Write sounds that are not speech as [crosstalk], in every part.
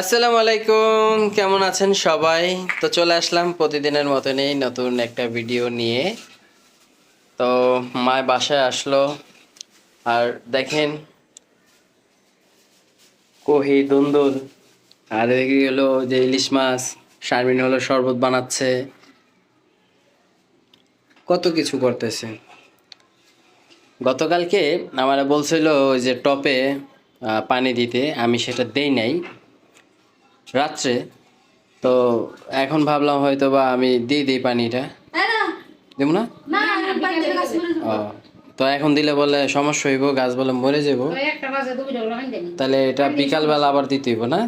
আসসালামু আলাইকুম, কেমন আছেন সবাই? তো চলে আসলাম প্রতিদিনের মতনই নতুন একটা ভিডিও নিয়ে। তো মায় বাসায় আসলো। আর দেখেন, কহি দুন্দুল। আর এদিকে হলো যে ইলিশ মাছ, শারমিন হলো শরবত বানাচ্ছে। কত কিছু করতেছে। গতকালকে আমারা বলছিল যে টপে পানি দিতে, আমি সেটা দেই নাই। রাত্রে। তো এখন ভাবলাম হয়তো বা আমি দিয়ে দিই পানিটা। দেবো না। ও তো এখন দিলে বলে সমস্যা হইব গাছ বলে মরে যাব। তাহলে এটা বিকালবেলা আবার দিতে হইব না?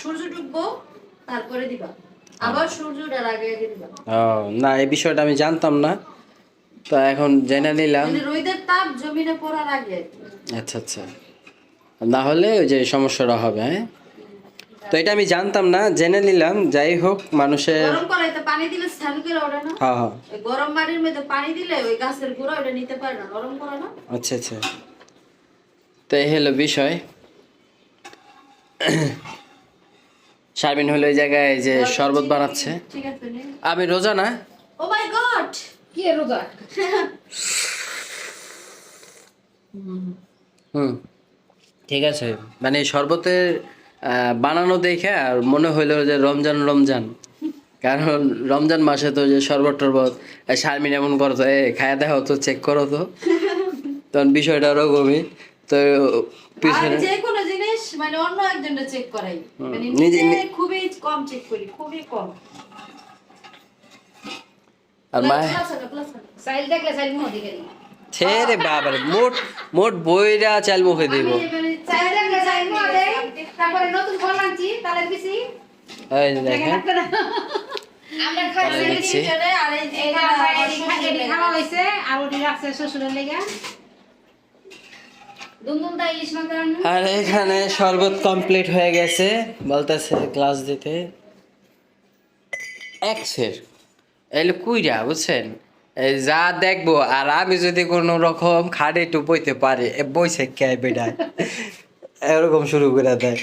সূর্য ডুববো তারপরে দিবা। আবার আগে আগে দিবা। ও না এই বিষয়টা আমি জানতাম না। তো এখন জেনে নিলাম। মানে রোদের তাপ জমিনে পড়ার আগে। আচ্ছা আচ্ছা। না হলে ওই যে সমস্যাটা হবে হ্যাঁ? তো এটা আমি জানতাম না জেনে নিলাম। যাই হোক মানুষের গরম করাইতে পানি দিলে স্থান করে ওঠে না। হ্যাঁ হ্যাঁ। গরম বাড়ির মধ্যে পানি দিলে ওই গাছের গোড়া ওটা নিতে পারে না গরম করে না। আচ্ছা আচ্ছা। তো এই হলো বিষয়। শারমিন হলো ওই জায়গায় যে শরবত বানাচ্ছে। ঠিক আছে আমি রোজা না? Oh my god! কি রোজা? হুম। ঠিক আছে। মানে শরবতের বানানো দেখে আর মনে হইল যে রমজান রমজান। কারণ রমজান মাসে তো যে শরবত টরবত শারমিন এমন করতো এ খায়া দেখো তো চেক করো তো। [laughs] তখন বিষয়টা ওরকমই তো পিছনে যে কোনো জিনিস মানে অন্য একজনটা চেক করাই। মানে নিজে- নিজে খুবই কম চেক করি খুবই কম। আর মা প্লাস আছে সাইল দেখলে সাইল মুহ দিকে ছেড়ে বাবার মোট মোট বইরা চাল মুখে দিব দেখলে সাইল মুহ দেই তারপরে নতুন ফল আনছি তালের বিসি এই যে দেখেন আমরা খাইছি বিচি। আর এই যে এই এখানে খাওয়া হয়েছে আর ওটি রাখছে শ্বশুরের লেগে। আর এখানে শরবত কমপ্লিট হয়ে গেছে বলতেছে ক্লাস দিতে। এক্সের এলো কুইরা বুঝছেন? এই যা দেখব আর আমি যদি কোনো রকম খাড়ে একটু বইতে পারি এ বইছে কে বেডায়? এরকম শুরু করে দেয়।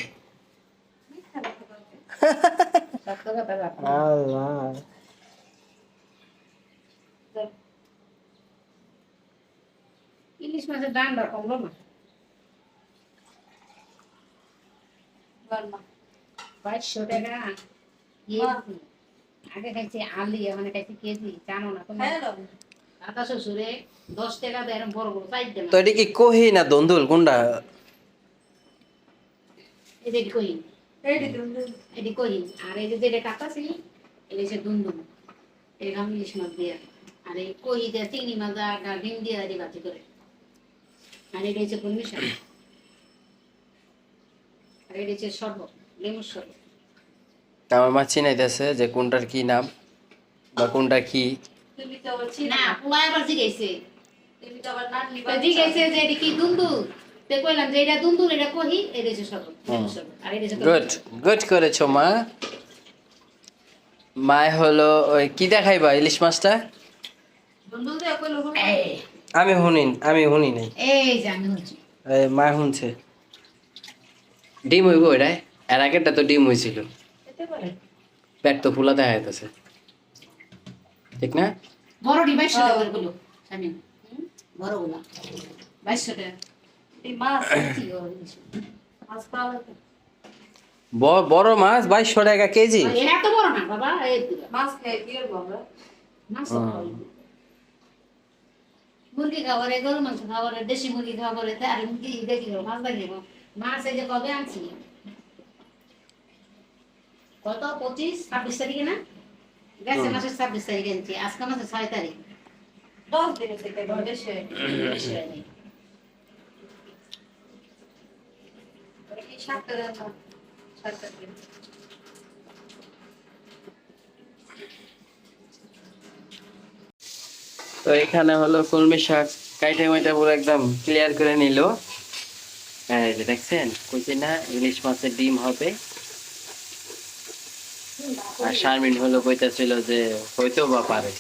ইলিশ মাছের দামটা কমলো না বাইশশো টাকা আগে খাইছি আলি এখন খাইছি কেজি জানো না তোমার। দাদা শ্বশুরে দশ টাকা দেয় বড় বড় দেয় তো এটা কি কহি না দন্দুল? কোনটা? এটি কই? এই দিদি, দিদি। এটি কই? আর এই যে যেটা কাটাছি এটা হচ্ছে দুন্দুম এরকম ইলিশ মাছ দিয়ে। আর এই কই দিয়ে চিংড়ি মাছ আর ডিম দিয়ে দিয়ে বাতি করে। আর এটা হচ্ছে পুরমি শাক আর এটা হচ্ছে শরবত লেবুর শরবত আমার মা চিনাইতেছে যে কোনটার কি নাম বা কোনটা কি। তুমি তো আবার চিনো। না। পোলা আবার বাচ্চা। জিগাইছে যে এটা কি দুন্দুল তো কইলাম যে এটা দুন্দুল এটা কহি এটা হচ্ছে শরবত আর এটা হচ্ছে গুড গুড করেছ মা। মায় হলো ওই কি দেখাইবা ইলিশ মাছটা? কইলো, আমি শুনি আমি শুনি নাই। এই যে আমি বলছি এই মা শুনছে ডিম হইব এটাই এর আগেরটা তো ডিম হয়েছিল পেট তো ফুলা দেখা যাইতেছে ঠিক না? বড় ডি বাইশশো টাকা করে গুলো বড়গুলা বাইশশো টাকা বড় মাছ বাইশশো টাকা কেজি। মুরগি খাবারে গরু মাংস খাবারে দেশি মুরগি খাবারে আর মুরগি দেখি মাছ দেখি মাছ এই যে কবে আনছি? কত? পঁচিশ ছাব্বিশ তারিখে না? গেছে মাসের ছাব্বিশ তারিখে আনছি আজকে মাসের ছয় তারিখ। দশ দেন না। শাকটা দিন। তো এখানে হলো কলমি শাক, কাইটে মাইটা পুরো একদম ক্লিয়ার করে নিল। এই যে দেখছেন, কইছি না, ইলিশ মাছের ডিম হবে। আর শারমিন হলো কইতাছিল যে হইতেও বা পারে।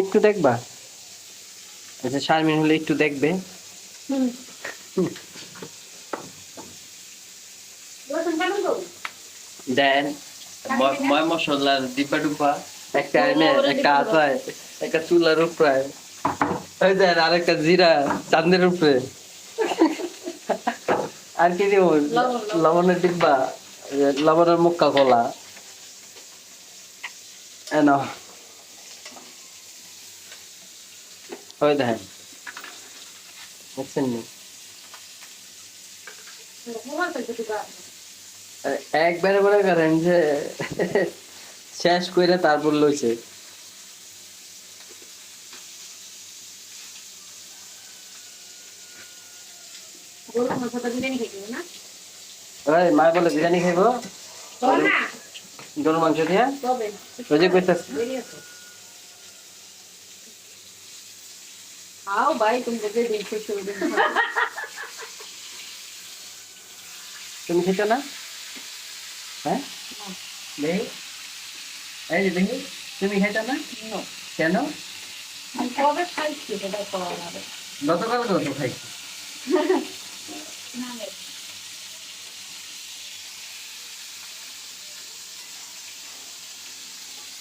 একটু দেখবা? আচ্ছা শারমিন হলে একটু দেখবে। দেন ময় মশলার ডিব্বা ডুব্বা। একটা একটা আচায় একটা চুলার উপরে। ওই দেন আরেকটা জিরা চান্দের উপরে। আর কি দিব? লবণ, লবণ। লবণের ডিব্বা লবণের মুক্কা কলা। এন ওই দেখেন। দেখছেন নি? একবারে মনে করেন যে শেষ করে তারপর লইছে। ওই মা বলে বিরিয়ানি খাইবো? গরু মাংস দিয়া? তবে ওই যে কইতাছ দেরি আছে आओ भाई तुम मुझे दिन खुश हो दिन তুমি খেতে না হ্যাঁ দেখি এই যে দেখি তুমি খাইতে না কেন আমি কবে খাইছি সেটা করা হবে গতকাল কত খাই না রে।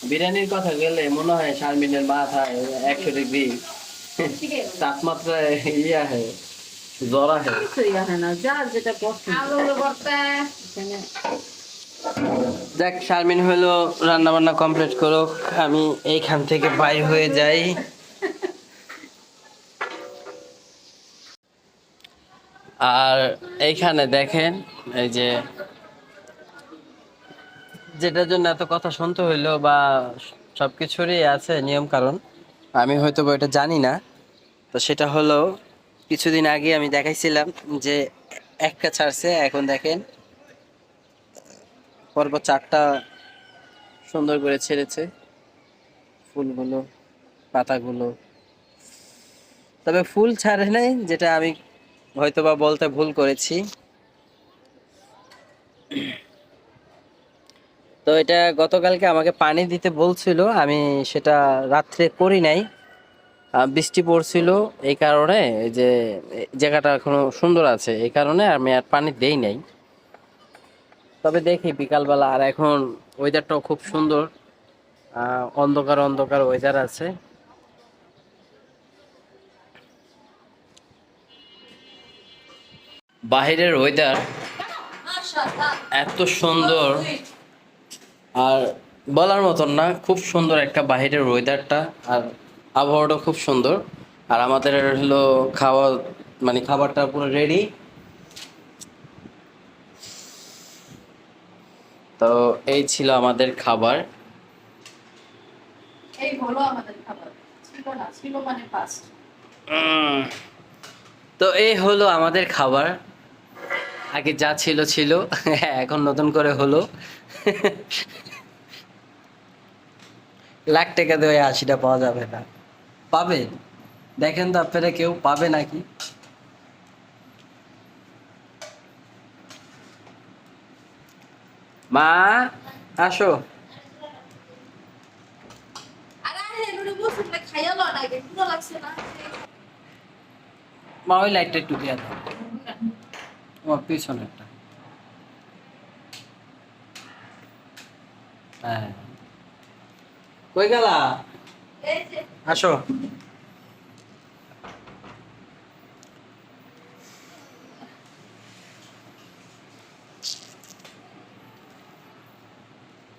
বিরিয়ানির কথা গেলে মনে হয় শারমিনের মাথায় একশো ডিগ্রি ঠিক আছে তাপমাত্রা ইয়া হে জ্বরা হে কিছুই আসে না যার যেটা পছন্দ। আলু ভর্তা। যাক শারমিন হলো রান্না বান্না কমপ্লিট করুক আমি এইখান থেকে বাইর হয়ে যাই। আর এইখানে দেখেন এই যে যেটার জন্য এত কথা শুনতে হইল বা সবকিছুরই আছে নিয়ম কারণ আমি হয়তো এটা জানি না। তো সেটা হলো, কিছুদিন আগে আমি দেখাইছিলাম যে একটা ছাড়ছে, এখন দেখেন পরপর চারটা সুন্দর করে ছেড়েছে। ফুলগুলো, পাতাগুলো। তবে ফুল ছাড়ে নাই, যেটা আমি হয়তোবা বলতে ভুল করেছি। তো এটা গতকালকে আমাকে পানি দিতে বলছিল আমি সেটা রাত্রে করি নাই। বৃষ্টি পড়ছিল এই কারণে এই যে জায়গাটা এখনও সুন্দর আছে এই কারণে আমি আর পানি দেই নাই। তবে দেখি বিকালবেলা আর এখন ওয়েদারটাও খুব সুন্দর। আহ, অন্ধকার অন্ধকার ওয়েদার আছে। বাহিরের ওয়েদার এত সুন্দর। আর বলার মতন না খুব সুন্দর একটা বাহিরের ওয়েদারটা আর আবহাওয়াটা খুব সুন্দর। আর আমাদের হলো খাওয়া মানে খাবারটা পুরো রেডি তো এই ছিল আমাদের খাবার। এই হলো আমাদের খাবার। ছিল না ছিল মানে তো এই হলো আমাদের খাবার। আগে যা ছিল ছিল। এখন নতুন করে হলো। লাখ টাকা দিয়ে আশিটা পাওয়া যাবে না। পাবেন দেখেন তো আপনারা কেউ পাবে নাকি? মা আসো। মা ওই লাইটটা একটু দিয়ে দাও আমার পিছনে একটা। হ্যাঁ। কই গেলা? আসো।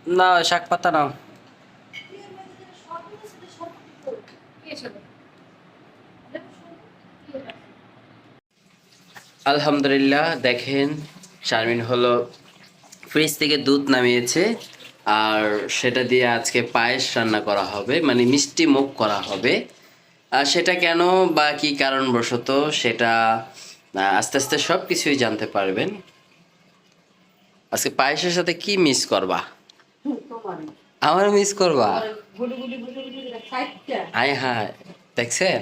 না শাক পাতা নাও কি এসব? আলহামদুলিল্লাহ দেখেন শারমিন হলো ফ্রিজ থেকে দুধ নামিয়েছে আর সেটা দিয়ে আজকে পায়েস রান্না করা হবে মানে মিষ্টি মুখ করা হবে। আর সেটা কেন বা কি কারণবশত সেটা আস্তে আস্তে সব কিছুই জানতে পারবেন। আজকে পায়েসের সাথে কি মিস করবা? আমার মিস করবা? আয় হায় দেখছেন?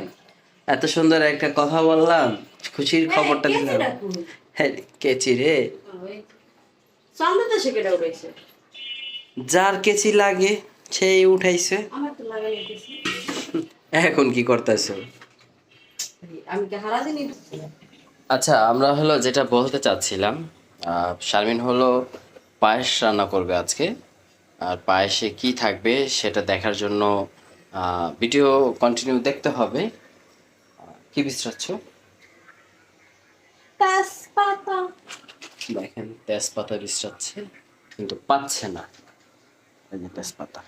এত সুন্দর একটা কথা বললাম খুশির খবরটা দিলাম। হ্যাঁ কেচি রে। যার কেচি লাগে সেই উঠাইছে। এখন কি করতেছ? আমি কি হারা দিনই আচ্ছা আমরা হলো যেটা বলতে চাচ্ছিলাম শারমিন হলো পায়েস রান্না করবে আজকে। আর পায়েসে কি থাকবে সেটা দেখার জন্য ভিডিও কন্টিনিউ দেখতে হবে। কি বিশ্রাচ্ছ তেজপাতা। দেখেন তেজপাতা বিশ্রাচ্ছে কিন্তু পাচ্ছে না। এই যে তেজপাতা।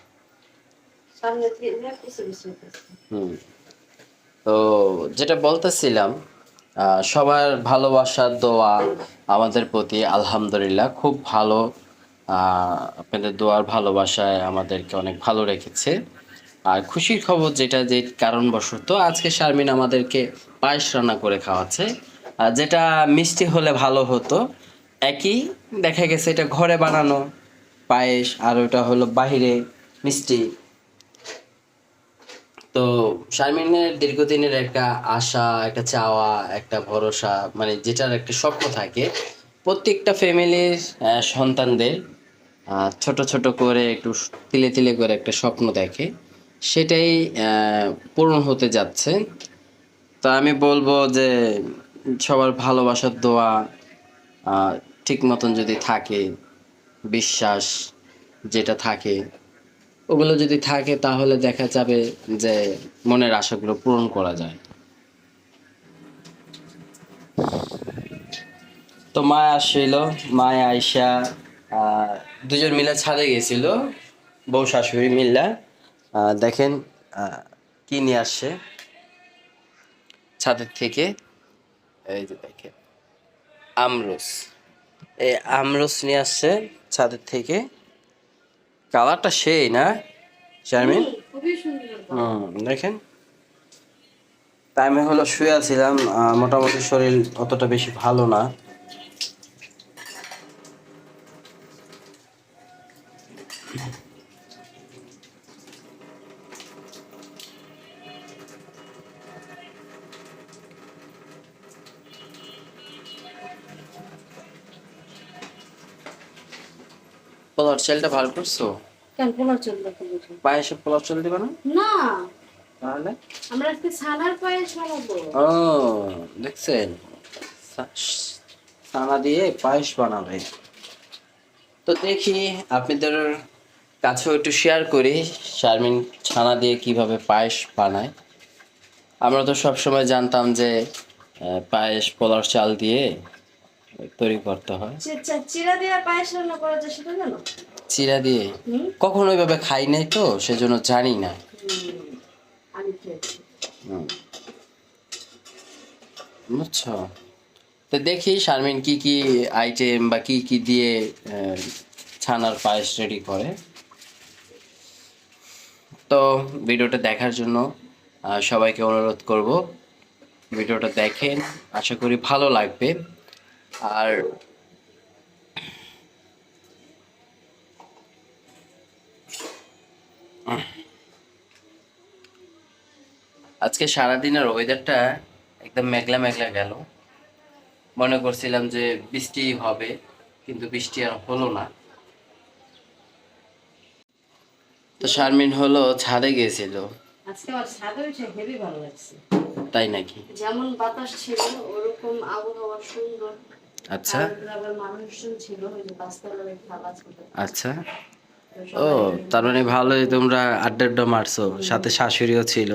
হুম। তো যেটা বলতেছিলাম আহ, সবার ভালোবাসার দোয়া আমাদের প্রতি আলহামদুলিল্লাহ খুব ভালো। আহ, আপনাদের দোয়ার ভালোবাসায় আমাদেরকে অনেক ভালো রেখেছে। আর খুশির খবর যেটা যে কারণবশত আজকে শারমিন আমাদেরকে পায়েস রান্না করে খাওয়াচ্ছে। আর যেটা মিষ্টি হলে ভালো হতো, একই দেখা গেছে এটা ঘরে বানানো পায়েস আর ওটা হলো বাহিরে মিষ্টি। তো শারমিনের দীর্ঘদিনের একটা আশা, একটা চাওয়া, একটা ভরসা মানে যেটার একটা স্বপ্ন থাকে প্রত্যেকটা ফ্যামিলির সন্তানদের ছোট ছোট করে একটু তিলে তিলে করে একটা স্বপ্ন দেখে। সেটাই পূরণ হতে যাচ্ছে। তা আমি বলব যে সবার ভালোবাসার দোয়া ঠিক মতন যদি থাকে, বিশ্বাস যেটা থাকে, ওগুলো যদি থাকে তাহলে দেখা যাবে যে মনের আশাগুলো পূরণ করা যায়। তো মা আসছিল মায় আয়সা দুজন মিলে ছাদে গেছিল, বউ শাশুড়ি মিল্লা। দেখেন কি নিয়ে আসছে? ছাদের থেকে এই যে দেখেন আমরস। এই আমরস নিয়ে আসছে ছাদের থেকে। কালারটা সেই না শারমিন হুম দেখেন। তাই আমি হলো শুয়ে আছিলাম মোটামুটি শরীর অতটা বেশি ভালো না। চালটা ভালো করছ? কেন তো বুঝি। পায়েসে পোলার চাল দিবা না? না। তাহলে? আমরা আজকে ছানার পায়েস বানাবো। ও দেখছেন? ছানা দিয়ে পায়েস বানাবে। তো দেখি আপনাদের কাছেও একটু শেয়ার করি শারমিন ছানা দিয়ে কীভাবে পায়েস বানায়। আমরা তো সবসময় জানতাম যে পায়েস পোলার চাল দিয়ে তৈরি করতে হয়। চি- চি- চিরা দিয়ে পায়েস রান্না করা যায় সেটা জানো? চিরা দিয়ে। কখনো ওইভাবে খাই নাই তো সেজন্য জানি না। বুঝছ? তো দেখি শারমিন কি কি আইটেম বা কি কি দিয়ে ছানার পায়েস রেডি করে। তো ভিডিওটা দেখার জন্য সবাইকে অনুরোধ করব। ভিডিওটা দেখেন আশা করি ভালো লাগবে। আর আজকে সারাদিনের ওয়েদারটা একদম মেঘলা মেঘলা গেল। মনে করছিলাম যে বৃষ্টি হবে কিন্তু বৃষ্টি আর হলো না। তো শারমিন হলো ছাদে গিয়েছিল। আজকে আমার ছাদে উঠে হেভি ভালো লাগছে। তাই নাকি? যেমন বাতাস ছিল ওরকম আবহাওয়া সুন্দর। আচ্ছা। আর মানুষজন ছিল ওই যে আচ্ছা। ও তার মানে ভালোই তোমরা আড্ডা আড্ডা মারছো সাথে শাশুড়িও ছিল।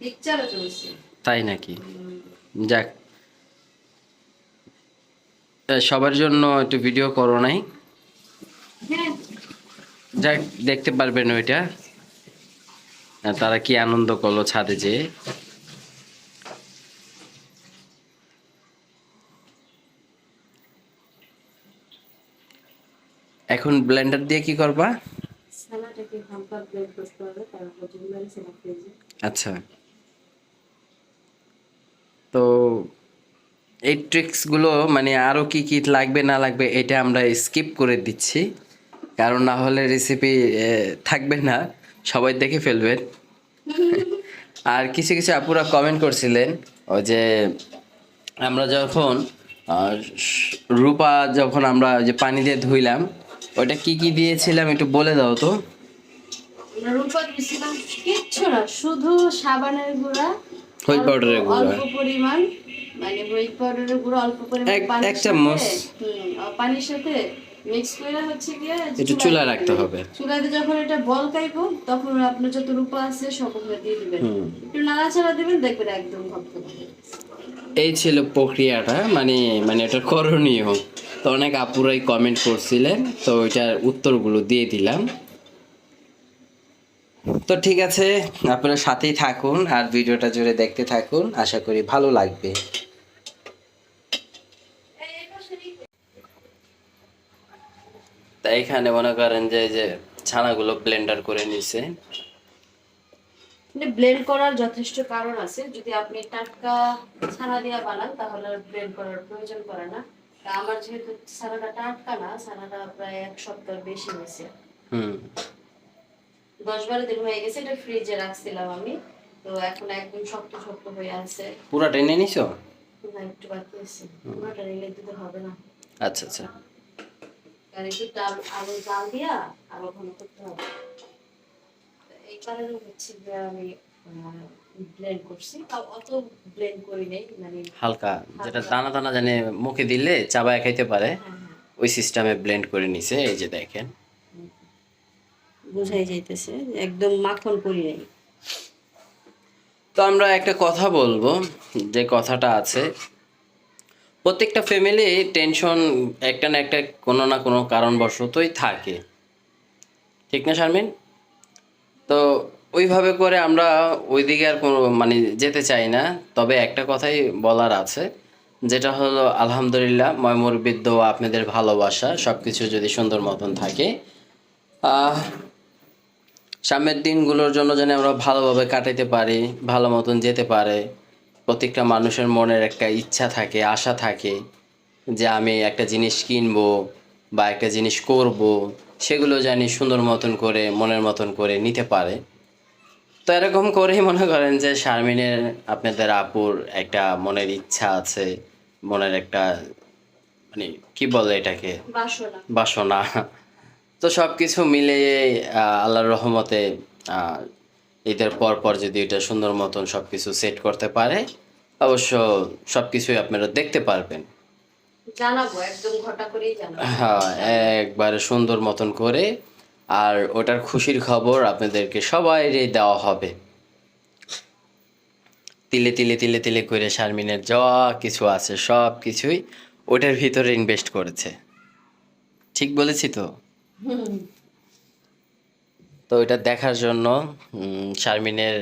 পিকচারও চলছে তাই নাকি? যাক। সবার জন্য একটু ভিডিও করো নাই। হ্যাঁ। যাক দেখতে পারবেন ওইটা। তারা কি আনন্দ করল ছাদে যেয়ে এখন ব্লেন্ডার দিয়ে কি করবা? ছানাটাকে হালকা ব্লেন্ড করতে হবে তারপর যেগুলো আছে সেটা ফ্রিজে আচ্ছা তো এই ট্রিক্সগুলো মানে আরও কি কি লাগবে না লাগবে এটা আমরা স্কিপ করে দিচ্ছি। কারণ না হলে রেসিপি থাকবে না। সবাই দেখে ফেলবেন [laughs] আর কিছু কিছু আপুরা কমেন্ট করছিলেন ওই যে আমরা যখন রূপা যখন আমরা ওই যে পানি দিয়ে ধুইলাম ওটা কি কি দিয়েছিলাম একটু বলে দাও তো। রূপা দিয়েছিলাম কিচ্ছু না শুধু সাবানের গুঁড়া এর অল্প- গুঁড়া। অল্প পরিমাণ মানে হোয়াইট পাউডারের গুঁড়া অল্প পরিমাণ এক- পানির চামচ। পানির সাথে মিক্স করে হচ্ছে গিয়ে একটু চুলা রাখতে হবে। চুলাতে যখন এটা বল খাইবো তখন আপনার যত রূপা আছে সব ওগুলো দিয়ে দিবেন একটু নাড়াচাড়া দিবেন দেখবেন একদম ভক্ত এই ছিল প্রক্রিয়াটা মানে মানে এটা করণীয় তো অনেক আপুরাই কমেন্ট করছিলেন তো ওইটার উত্তরগুলো দিয়ে দিলাম তো ঠিক আছে আপনারা সাথেই থাকুন আর ভিডিওটা জুড়ে দেখতে থাকুন। আশা করি ভালো লাগবে। তাই এখানে মনে করেন যে যে ছানাগুলো ব্লেন্ডার করে নিছে। ব্লেন্ড করার যথেষ্ট কারণ আছে। যদি আপনি টাটকা ছানা দিয়ে বানান তাহলে ব্লেন্ড করার প্রয়োজন পড়ে না। তা আমার যেহেতু ছানাটা টাটকা না ছানাটা প্রায় এক সপ্তাহ বেশি হয়েছে। হুম। দশ বারো দিন হয়ে গেছে এটা ফ্রিজে রাখছিলাম আমি। তো এখন একদম শক্ত শক্ত হয়ে আছে। পুরা টেনে নিছো? না একটু বাকি আছে। পুরোটা নিলে দিতে হবে না। আচ্ছা আচ্ছা। কারণ একটু ডাল আলু দিয়া আরও ঘন করতে হবে। এই কারণে হচ্ছে যে আমি ব্লেন্ড করছি। তাও অত ব্লেন্ড করি নাই মানে হালকা যেটা দানা দানা জানে মুখে দিলে চাবায় খাইতে পারে। হ্যাঁ, হ্যাঁ, ওই সিস্টেমে ব্লেন্ড করে নিছে এই যে দেখেন। বোঝাই যাইতেছে, একদম মাখন করি নাই। তো আমরা একটা কথা বলব, যে কথাটা আছে, প্রত্যেকটা ফ্যামিলি টেনশন একটা না একটা কোনো না কোনো কারণবশতই থাকে। ঠিক না শারমিন? তো ওইভাবে করে আমরা ওইদিকে আর কোনো মানে যেতে চাই না, তবে একটা কথাই বলার আছে, যেটা হলো, আলহামদুলিল্লাহ ময়মুরবিদ দোয়া, আপনাদের ভালোবাসা সব কিছু যদি সুন্দর মতন থাকে। সামনের দিনগুলোর জন্য যেন আমরা ভালোভাবে কাটাতে পারি ভালো মতন যেতে পারে। প্রত্যেকটা মানুষের মনের একটা ইচ্ছা থাকে আশা থাকে যে আমি একটা জিনিস কিনবো বা একটা জিনিস করব সেগুলো জানি সুন্দর মতন করে মনের মতন করে নিতে পারে। তো এরকম করেই মনে করেন যে শারমিনের আপনাদের আপুর একটা মনের ইচ্ছা আছে মনের একটা মানে কি বলে এটাকে? বাসনা। বাসনা। তো সব কিছু মিলিয়ে আল্লাহর রহমতে ঈদের পর পর যদি এটা সুন্দর মতন সব কিছু সেট করতে পারে অবশ্য সব কিছুই আপনারা দেখতে পারবেন। জানাব একদম ঘটা করেই জানাব। হ্যাঁ একবারে সুন্দর মতন করে। আর ওটার খুশির খবর আপনাদেরকে সবাই দেওয়া হবে। তিলে তিলে তিলে তিলে করে শারমিনের যা কিছু আছে সব কিছুই ওটার ভিতরে ইনভেস্ট করেছে। ঠিক বলেছি তো। তো এটা দেখার জন্য শারমিনের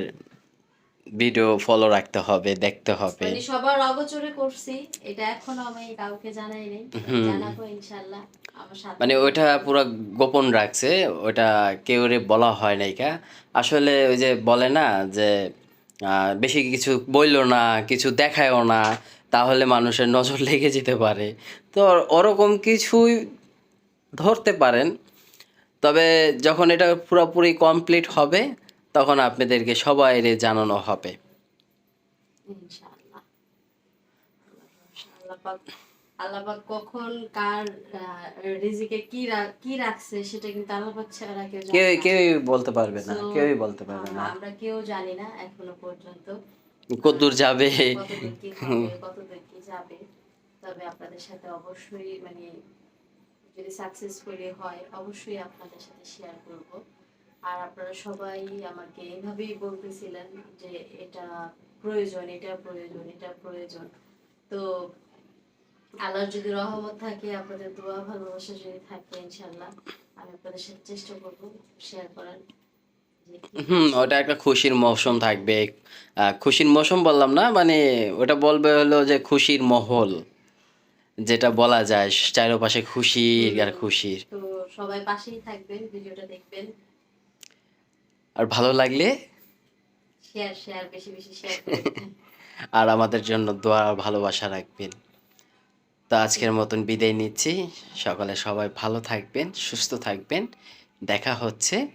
ভিডিও ফলো রাখতে হবে দেখতে হবে। মানে সবার অগোচরে করছি এটা এখনও আমি কাউকে জানাই নাই জানাব সাথে। মানে ওইটা পুরো গোপন রাখছে ওটা কেউ বলা হয় নাই কা। আসলে ওই যে বলে না যে বেশি কিছু বলল না কিছু দেখায়ও না তাহলে মানুষের নজর লেগে যেতে পারে। তো ওরকম কিছুই ধরতে পারেন তবে যখন এটা পুরোপুরি কমপ্লিট হবে তখন আপনাদেরকে সবাই জানানো হবে। ইনশাআল্লাহ। আল্লাহ পাক আল্লাহ পাক কখন কার রিজিকে কি কি রাখছে সেটা কিন্তু আল্লাহ ছাড়া কেউ কেউ কেউই বলতে পারবে না কেউই বলতে পারবে না। আমরা কেউ জানি না এখনও পর্যন্ত। কদ্দূর যাবে? কতদূর কতদূর কি যাবে? তবে আপনাদের সাথে অবশ্যই মানে যদি সাকসেসফুলি হয়, অবশ্যই আপনাদের সাথে শেয়ার করব। আর আপনারা সবাই আমাকে এইভাবেই বলতেছিলেন যে, এটা প্রয়োজন এটা প্রয়োজন এটা প্রয়োজন। তো আল্লাহর যদি রহমত থাকে, আপনাদের দোয়া, ভালোবাসা যদি থাকে ইনশাল্লাহ আমি আপনাদের সাথে চেষ্টা করব শেয়ার করার। হুম ওটা একটা খুশির মৌসুম থাকবে। খুশির মৌসুম বললাম না মানে ওটা বলবে হলো যে খুশির মহল। যেটা বলা যায় চারপাশে খুশির আর খুশির। তো সবাই পাশেই থাকবেন ভিডিওটা দেখবেন। আর ভালো লাগলে? শেয়ার শেয়ার বেশি বেশি শেয়ার [laughs] আর আমাদের জন্য দোয়া আর ভালোবাসা রাখবেন। তো আজকের মতন বিদায় নিচ্ছি। সকালে সবাই ভালো থাকবেন সুস্থ থাকবেন। দেখা হচ্ছে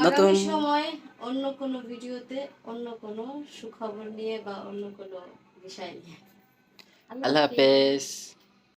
নতুন- সময় অন্য কোনো ভিডিওতে অন্য কোনো সুখবর নিয়ে বা অন্য কোনো বিষয় নিয়ে। আল্লাহ হাফেজ।